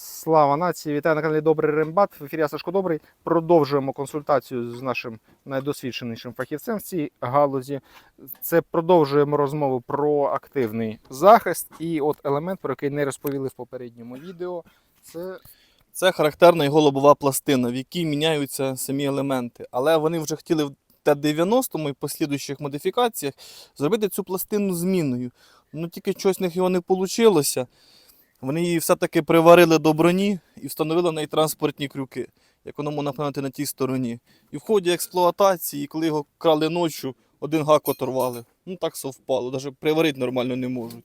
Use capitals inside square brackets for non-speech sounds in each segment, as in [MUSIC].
Слава нації! Вітаю на каналі Добрий Рембат. В ефірі Сашко Добрий. Продовжуємо консультацію з нашим найдосвідченішим фахівцем в цій галузі. Це продовжуємо розмову про активний захист. І от елемент, про який не розповіли в попередньому відео, це Це характерна і голубова пластина, в якій міняються самі елементи. Але вони вже хотіли в Т-90 і послідуючих модифікаціях зробити цю пластину змінною. Ну тільки щось в них його не вийшло. Вони її все-таки приварили до броні і встановили в неї транспортні крюки, як воно можна пам'ятати на тій стороні. І в ході експлуатації, коли його крали ночі, один гак оторвали. Ну так совпало, навіть приварити нормально не можуть.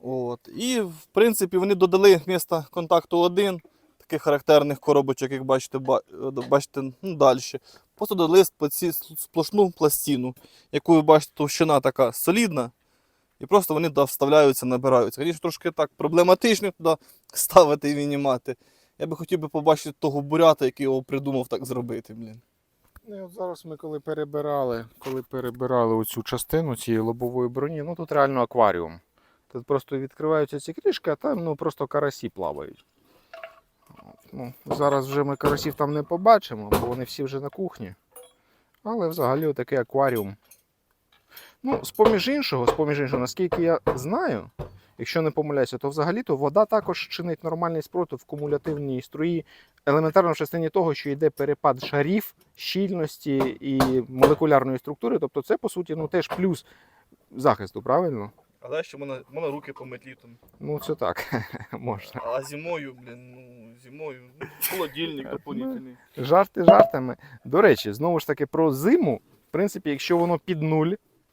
От. І, в принципі, вони додали вмісто контакту 1, таких характерних коробочок, як бачите, бачите ну, далі. Просто додали сплошну пластину, яку ви бачите, товщина така солідна. І просто вони туди вставляються, набираються. Звісно, трошки так проблематично туди ставити і винімати. Я би хотів би побачити того бурята, який його придумав так зробити. Блін. Ну, от зараз ми коли перебирали, коли перебирали оцю частину цієї лобової броні, ну тут реально акваріум. Тут просто відкриваються ці кришки, а там ну, просто карасі плавають. Ну, зараз вже ми карасів там не побачимо, бо вони всі вже на кухні. Але взагалі отакий акваріум. Ну, з-поміж іншого, з-поміж іншого, наскільки я знаю, якщо не помиляюся, то взагалі-то вода також чинить нормальний спротив в кумулятивній струї, елементарно в частині того, що йде перепад шарів, щільності і молекулярної структури. Тобто це, по суті, ну, теж плюс захисту, правильно? Але ще можна, можна руки помити літом. Ну, це так, [LAUGHS] можна. А зимою, блін, ну, зимою, ну, холодильник доповнительний. Жарти жартами. До речі, знову ж таки, про зиму, в принципі, якщо воно під нуль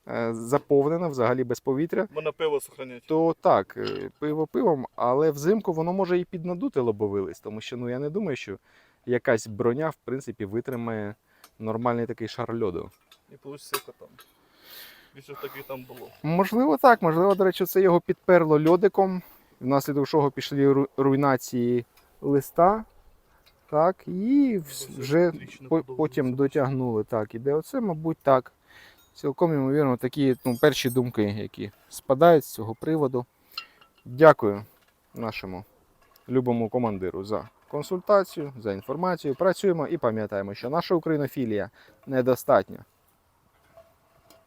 е, заповнено, взагалі без повітря, Можна пиво сохранять. то так, е, пиво пивом, але взимку воно може і піднадути лобовий лист, тому що ну, я не думаю, що якась броня, в принципі, витримає нормальний такий шар льоду. І получиться там. Більше таки там було. Можливо, так. Можливо, до речі, це його підперло льодиком, внаслідок чого пішли руйнації листа. Так, і вже по- потім дотягнули. Так, іде оце, мабуть, так. Цілком ймовірно, такі ну, перші думки, які спадають з цього приводу. Дякую нашому любому командиру за консультацію, за інформацію. Працюємо і пам'ятаємо, що наша українофілія недостатня.